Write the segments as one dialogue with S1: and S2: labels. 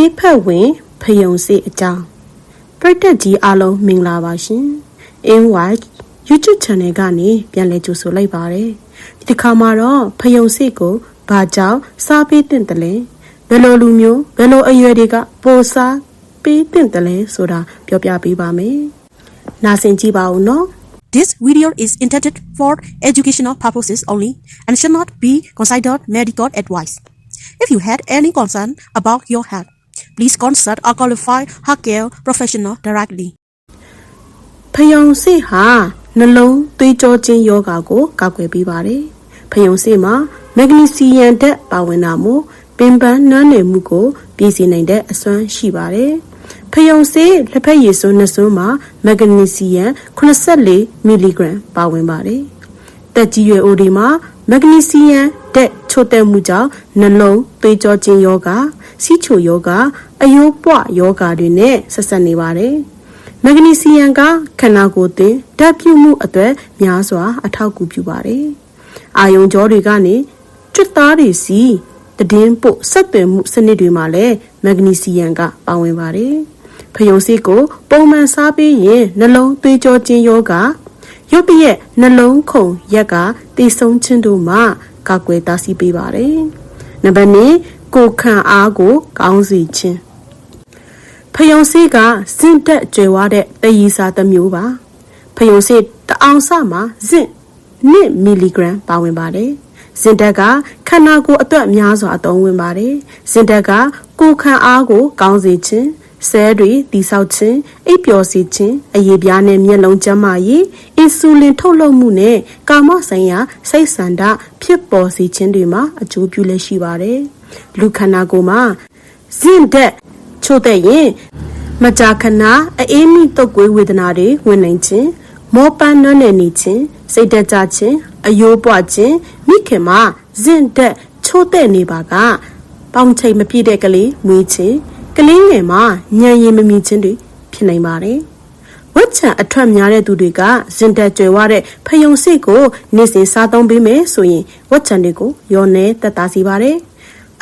S1: ဆေးဖက်ဝင်ဖယုံစေးအကြောင်းပရိသတ်ကြီးအားလုံးမင်္ဂလာပါရှင်။ In White YouTube Channel ကနေပြန်လည်ကြိုဆိုလိုက်ပါတယ်။ဒီတစ်ခါမှာတော့ဖယုံစေးကိုဘာကြောင့်စားပေးတဲ့တလဲဘယ်လိုလူမျိုးဘယ်လိုအရွယ်တွေကပိုစားပေးတဲ့တလဲဆိုတာပြောပြပေးပါမယ်။နားဆင်ကြည့်ပါဦးနော်။
S2: This video is intended for educational purposes only and should not be considered medical advice. If you had any concern about your health, please consult a qualified healthcare professional directly.
S1: ဖယုံစေ့ဟာနှလုံးသွေးကြောချင်းယောဂါကိုကာကွယ်ပေးပါတယ်။ဖယုံစေ့မှာမက်ဂနီဆီယမ်ဓာတ်ပါဝင်တာမို့ပင်ပန်းနှမ်းနယ်မှုကိုပြည်စေနိုင်တဲ့အစွမ်းရှိပါတယ်။ဖယုံစေ့လက်ဖက်ရည်စွန်းနှစ်စွန်းမှာမက်ဂနီဆီယမ်84မီလီဂရမ်ပါဝင်ပါတယ်။တက်ကြီးရွယ်အိုတွေမှာမက်ဂနီဆီယမ်ဓာတ်ချို့တဲ့မှုကြောင့်နှလုံးသွေးကြောချင်းယောဂါစီးချိုယောဂါ အယိုးပွယောဂါတွေနဲ့ဆက်ဆက်နေပါတယ်။မက်ဂနီဆီယမ်ကခန္ဓာကိုယ်တင်ဓာတ်ပြုမှုအတွေ့များစွာ အထောက်အကူပြုပါတယ်။အာယုံကြောတွေကနေကျွတ်သားတွေစီတည်င်းပို့ဆက်သွယ်မှုစနစ်တွေမှာလည်းမက်ဂနီဆီယမ်ကပါဝင်ပါတယ်။ဖယုံစိတ်ကိုပုံမှန်စားပြီးရင်နှလုံးသွေးကြောချင်းယောဂရုပ်တရက်နှလုံးခုန်ရက်ကတည်ဆုံးခြင်းတို့မှကာကွယ်တားဆီးပေးပါတယ်။နံပါတ်2ကိုယ်ခံအားကိုကောင်းစေခြင်း ဖယုံစေးကဇင့်တက်ကျွယ်ဝတဲ့တည်ရည်စာတစ်မျိုးပါဖယုံစေးတအောင်စမှာဇင့်1မီလီဂရမ်ပါဝင်ပါတယ်ဇင့်တက်ကခန္ဓာကိုယ်အတွက်များစွာအသုံးဝင်ပါတယ်ဇင့်တက်ကကိုယ်ခံအားကို ကောင်းစေခြင်းဆဲတွေတိဆောက်ခြင်းအိပ်ပျော်စေခြင်းအရေးပြားနဲ့မျက်လုံးကျန်းမာရေးအင်ဆူလင်ထုတ်လုပ်မှုနဲ့ကာမဆိုင်ရာစိတ်ဆန္ဒဖြစ်ပေါ်စေခြင်းတွေမှာအကျိုးပြုလက်ရှိပါတယ်လူခန္ဓာကိုယ်မှာဇင့်တက် ချို့တဲ့ရင်မကြာခဏအေးမိတုတ်ကွေးဝေဒနာတွေဝင်နိုင်ခြင်းမောပန်းနွမ်းနယ်နေခြင်းစိတ်တက်ကြခြင်းအယိုးပွားခြင်းမိခင်မှာဇင့်တက်ချို့တဲ့နေပါကပေါင်ချိန်မပြည့်တဲ့ကလေးမွေးခြင်းကလေးငယ်မှာညံရင်မမီခြင်းတွေဖြစ်နိုင်ပါတယ်ဝက်ချံအထွက်များတဲ့သူတွေကဇင်တက်ကြွယ်ဝတဲ့ဖယုံစိတ်ကိုနေ့စဉ်စားသုံးပေးမယ်ဆိုရင်ဝက်ချံတွေကိုရောနေတက်တာစီပါတယ်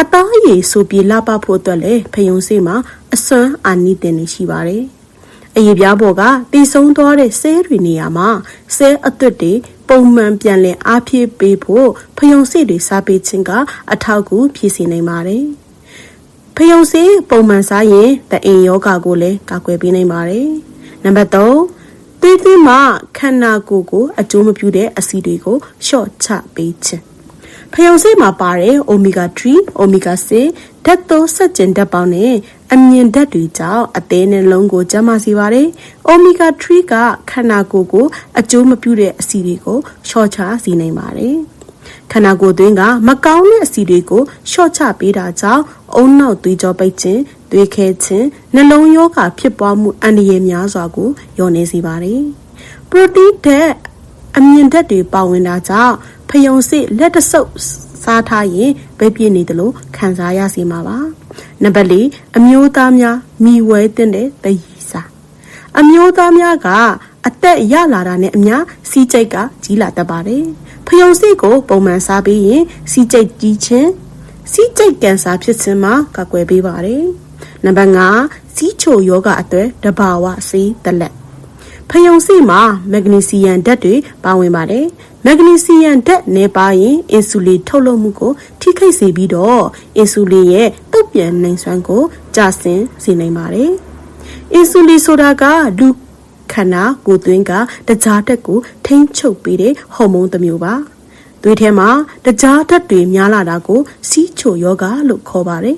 S1: အသားအရည်ဆိုပြေလာပဖို့အတွက်လည်းဖယုံစိတ်မှာ အစွမ်းအာနိသင်နေရှိပါတယ်။အရေးပြားပေါ်ကတည်ဆုံးသွားတဲ့ဆဲတွေနေရာမှာဆဲအသွက်တွေပုံမှန်ပြန်လည်အားဖြည့်ပေးဖို့ဖယုံစိတ်တွေစားပေးခြင်းကအထောက်အကူဖြစ်စေနိုင်ပါတယ်။ဖယုံစိတ်ပုံမှန်စားရင်တအိမ်ယောဂါကိုလည်းကာကွယ်ပေးနိုင်ပါတယ်။နံပါတ်3သွေးသွင်းမှာခန္ဓာကိုယ်ကိုအကျိုးမပြုတဲ့အဆီတွေကိုလျှော့ချပေးခြင်း ဖယုံစိတ်မှာပါတဲ့ omega 3 omega 6ဓာတ်သုံးဆက်ကျင်ဓာတ်ပေါင်းနဲ့အမြင့်ဓာတ်တွေကြောင့်အသေးနှလုံးကိုကျန်းမာစေပါတယ်။ omega 3ကခန္ဓာကိုယ်ကိုအကျိုးမပြုတဲ့အဆီတွေကိုလျှော့ချစေနိုင်ပါတယ်။ခန္ဓာကိုယ်တွင်းကမကောင်းတဲ့အဆီတွေကိုလျှော့ချပေးတာကြောင့်အုံနောက်သွေးကြောပိတ်ခြင်း၊သွေးခဲခြင်းနှလုံးရောဂါဖြစ်ပွားမှုအန္တရာယ်များစွာကိုလျော့နေစေပါတယ်။ protein ဓာတ် အမြင့်ဓာတ်တွေပါဝင်တာကြောင့်ဖယုံစိလက်တဆုပ်စားထားရင်ဗိတ်ပြည့်နေတယ်လို့ခံစားရစီမှာပါနံပါတ်၄အမျိုးသားများမိဝဲတဲ့တဲ့တည်စာအမျိုးသားများကအသက်ရလာတာနဲ့အမျှစီးကြိတ်ကကြီးလာတတ်ပါတယ်ဖယုံစိကိုပုံမှန်စားပြီးရင်စီးကြိတ်ကြီးခြင်းစီးကြိတ်ကန်ဆာဖြစ်ခြင်းမှာကာကွယ်ပေးပါတယ်နံပါတ်5စီးချိုယောဂအတွေ့တဘာဝဆေးတလက် ဖယုံစိမှာမက်ဂနီဆီယမ်ဓာတ်တွေပါဝင်ပါတယ်မက်ဂနီဆီယမ်ဓာတ်နေပါရင်အင်ဆူလင်ထုတ်လုပ်မှုကိုထိခိုက်စေပြီးတော့အင်ဆူလင်ရဲ့တုတ်ပြန်နိုင်စွမ်းကိုကျဆင်းစေနိုင်ပါတယ်အင်ဆူလင်ဆိုတာကလူခန္ဓာကိုယ်သွင်းကတကြားတက်ကိုထိန်းချုပ်ပေးတဲ့ဟော်မုန်းတစ်မျိုးပါသွေးထဲမှာတကြားတက်တွေများလာတာကိုစီးချိုယောဂလို့ခေါ်ပါတယ်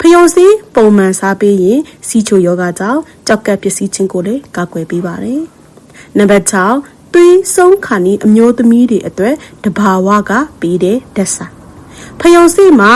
S1: ဖျော်စီပုံမှန်စားပေးရင်စီချိုယောဂကြောင့်ကြောက်ကပ်ပစ္စည်းချင်းကိုလည်းကာကွယ်ပေးပါတယ်။နံပါတ်6သွေးဆုံးခါနီးအမျိုးသမီးတွေအတွက်တဘာဝကပေးတဲ့ဓာတ်စာ။ဖျော်စီမှာ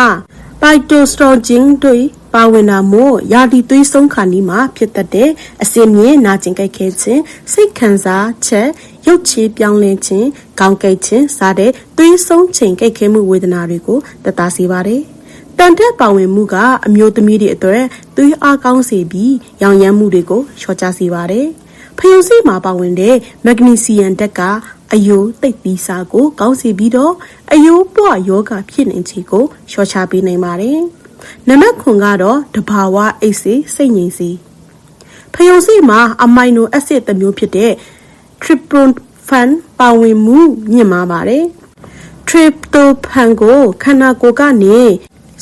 S1: ပိုက်တိုစထရိုဂျင်တွေပါဝင်တာမို့ယာဒီသွေးဆုံးခါနီးမှာဖြစ်တတ်တဲ့အစင်မြင့်နာကျင်ကြိုက်ခဲခြင်းစိတ်ခံစားချက်ရုပ်ချေပြောင်းလဲခြင်းခေါင်းကိုက်ခြင်းစတဲ့သွေးဆုံးချိန်ကြိုက်ခဲမှုဝေဒနာတွေကိုတတ်တာစေပါတယ်။ တန်တက်ပါဝင်မှုကအမျိုးသမီးတွေအတွက်သွေးအားကောင်းစေပြီးရောင်ရမ်းမှုတွေကိုလျှော့ချစေပါတယ်။ဖယုံစိမှာပါဝင်တဲ့မက်ဂနီဆီယမ်ဓာတ်ကအယိုးတိတ်ပြီးစားကိုကောင်းစေပြီးတော့အယိုးပွားယောဂဖြစ်နေခြင်းကိုလျှော့ချပေးနိုင်ပါတယ်။နံပါတ်9ကတော့တဘာဝအိတ်စေစိတ်ငြိမ်စီဖယုံစီမှာအမိုင်နိုအက်ဆစ်တစ်မျိုးဖြစ်တဲ့ tryptophan ပါဝင်မှုမြင့်မားပါတယ် tryptophan ကိုခန္ဓာကိုယ်ကနေ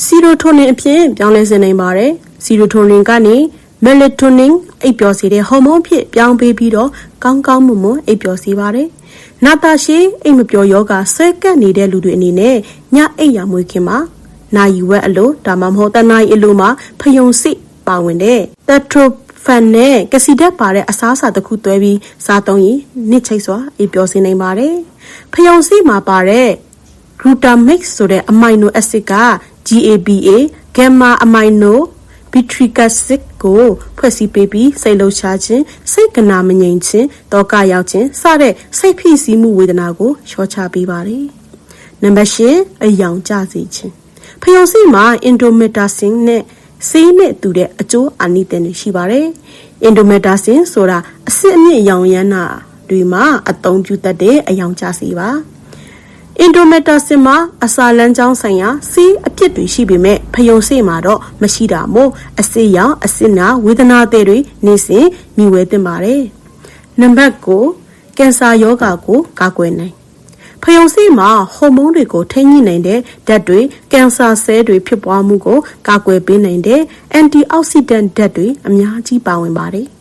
S1: serotonin အဖြစ်ပြောင်းလဲစေနိုင်ပါတယ် serotonin ကနေ melatonin အိပ်ပျော်စေတဲ့ဟော်မုန်းဖြစ်ပြောင်းပေးပြီးတော့ကောင်းကောင်းမွန်မွန်အိပ်ပျော်စေပါတယ်နာတာရှည်အိမ်မပျော်ယောဂဆွဲကပ်နေတဲ့လူတွေအနေနဲ့ညအိပ်ရမွေးခင်မှာနာယီဝက်အလိုဒါမှမဟုတ်တနာယီအလိုမှာဖယုံစိပါဝင်တဲ့ tetrophane နဲ့ကစီဓာတ်ပါတဲ့အစားအစာတစ်ခုတွဲပြီးစားသုံးရင်နှစ်ချိတ်စွာအိပ်ပျော်စေနိုင်ပါတယ်ဖယုံစိမှာပါတဲ့ glutamate ဆိုတဲ့အမိုင်နိုအက်ဆစ်က GABA gamma amino butyric acid ကိုဖွဲ့စည်းပေးပြီးစိတ်လှုပ်ရှားခြင်းစိတ်ကနာမငြိမ်ခြင်းတောကရောက်ခြင်းစတဲ့စိတ်ဖိစီးမှုဝေဒနာကိုလျှော့ချပေးပါတယ်။နံပါတ်၈အယောင်ကျစေခြင်းဖျော်စီမှာ indomethacin နဲ့ဆေးနဲ့တူတဲ့အကျိုးအာနိသင်တွေရှိပါတယ်။ indomethacin ဆိုတာအစစ်အမြစ်ရောင်ရမ်းတာတွေမှာအသုံးပြုတတ်တဲ့အယောင်ကျစေပါ။ အင်ဒိုမက်တာဆင်မှာအစာလန်းကြောင်းဆိုင်ရာစီးအပြစ်တွေရှိပေမဲ့ဖယုံစေ့မှာတော့မရှိတာမို့အစစ်ရောင်အစစ်နာဝေဒနာတွေတွေနေစဉ်မြည်ဝဲတင်ပါတယ်။နံပါတ်9ကင်ဆာယောဂါကိုကာကွယ်နိုင်ဖယုံစေ့မှာဟော်မုန်းတွေကိုထိန်းညှိနိုင်တဲ့ဓာတ်တွေကင်ဆာဆဲတွေဖြစ်ပွားမှုကိုကာကွယ်ပေးနိုင်တဲ့အန်တီအောက်ဆီဒန့်ဓာတ်တွေအများကြီးပါဝင်ပါတယ်။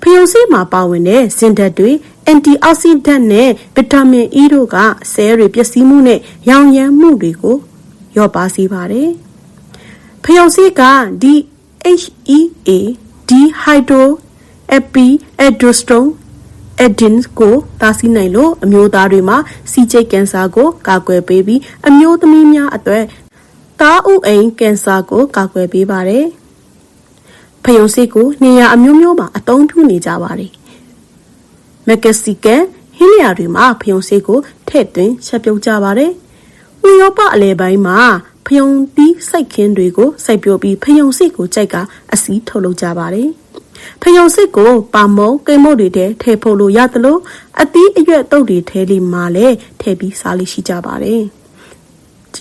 S1: ဖယုံစေ့မှာပါဝင်တဲ့ဇင်ဓာတ်တွေအန်တီအောက်ဆီဒန့်နဲ့ဗီတာမင်အီတို့ကဆဲတွေပျက်စီးမှုနဲ့ရောင်ရမ်းမှုတွေကိုလျော့ပါစေပါတယ်။ဖယုံစေ့က DHEA dehydro epiandrosterone edin ကိုတားဆီးနိုင်လို့အမျိုးသားတွေမှာစီချိတ်ကင်ဆာကိုကာကွယ်ပေးပြီးအမျိုးသမီးများအတွက်တားဥအိမ်ကင်ဆာကိုကာကွယ်ပေးပါတယ်။ ဖယုံစေ့ကိုနေရာအမျိုးမျိုးမှာအသုံးပြုနေကြပါတယ်။မက္ကဆီကန်ဟင်းလျာတွေမှာဖယုံစေ့ကိုထည့်သွင်းချက်ပြုတ်ကြပါတယ်။ဥရောပအလဲပိုင်းမှာဖယုံသီးစိုက်ခင်းတွေကိုစိုက်ပျိုးပြီးဖယုံစေ့ကိုကြိုက်ကအစီးထုတ်လုပ်ကြပါတယ်။ဖယုံစစ်ကိုပါမုံကိမုတ်တွေထဲထည့်ဖို့လို့ရသလိုအသီးအရွက်တုပ်တွေထဲလေးမှာလည်းထည့်ပြီးစားလို့ရှိကြပါတယ်။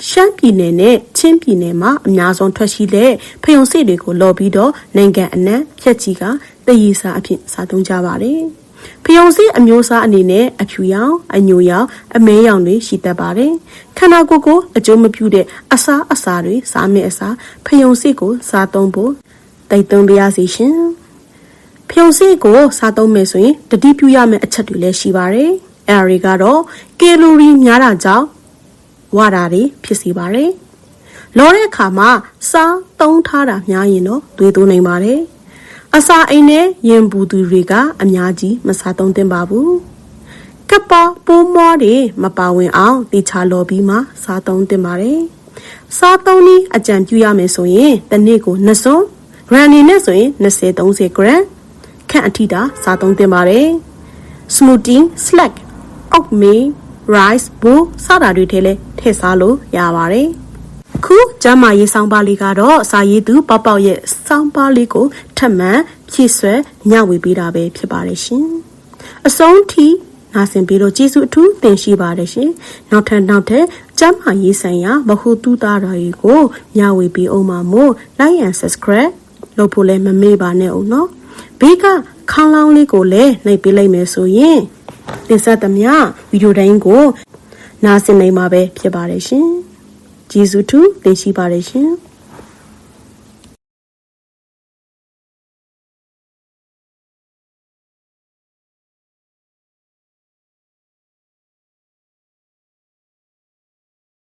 S1: ရှမ်းပြည်နယ်နဲ့ချင်းပြည်နယ်မှာအများဆုံးထွက်ရှိတဲ့ဖယုံစစ်တွေကိုလော်ပြီးတော့နိုင်ငံအနှံ့ဖြက်ချီကတည်ရစာအဖြစ်စားသုံးကြပါတယ်။ဖယုံစစ်အမျိုးအစားအနေနဲ့အဖြူရောင်အညိုရောင်အမဲရောင်တွေရှိတတ်ပါတယ်။ခန္ဓာကိုယ်ကိုအကျိုးမပြုတဲ့အစားအစာတွေစားမယ့်အစားဖယုံစစ်ကိုစားသုံးဖို့တိုက်တွန်းပါရစေရှင်။ဖျုံစေ့ကိုစားသုံးမယ်ဆိုရင်တတိပြုရမယ့်အချက်တွေလည်းရှိပါတယ်။အဲဒါတွေကတော့ကီလိုရီများတာကြောင့် ဝါတာတွေဖြစ်စေပါတယ်။လောတဲ့အခါမှာစားသုံးထားတာများရင်တော့သွေးသွင်းနိုင်ပါတယ်။အစာအိမ်နဲ့ရင်ပူသူတွေကအများကြီးမစားသုံးသင့်ပါဘူး။ကပ်ပါပိုးမွားတွေမပါဝင်အောင်တေချာလော်ပြီးမှစားသုံးသင့်ပါတယ်။စားသုံးနည်းအကြံပြုရမယ်ဆိုရင်တစ်နေ့ကို2စွန်း gram နေနဲ့ဆိုရင်20 30 gram ခန့်အထိတာစားသုံးသင့်ပါတယ်။ smoothie, slack, oatmeal, rice, bowl စတာတွေထဲလည်းထည့်စားလို့ရပါတယ်။ခုကျမ်းမာရေးစောင်းပါလေးကတော့စာရေးသူပေါပေါရဲ့စောင်းပါလေးကိုထပ်မံဖြည့်ဆွဲညဝေပေးတာပဲဖြစ်ပါတယ်ရှင်။အဆုံးထိနာဆင်ပြီးတော့ကျေးဇူးအထူးတင်ရှိပါတယ်ရှင်။နောက်ထပ်နောက်ထပ်ကျမ်းမာရေးဆိုင်ရာမဟုတူတာတွေကိုညဝေပေးအောင်ပါမို့ like and subscribe လုပ်ဖို့လည်းမမေ့ပါနဲ့အောင်နော်။ဘေးကခေါင်းလောင်းလေးကိုလည်းနှိပ်ပေးလိုက်မယ်ဆိုရင် တင်ဆက်သမျှဗီဒီယိုတိုင်းကိုနားဆင်နိုင်မှာပဲဖြစ်ပါတယ်ရှင်။ကျေးဇူးထူးတင်ရှိပါတယ်ရှင်။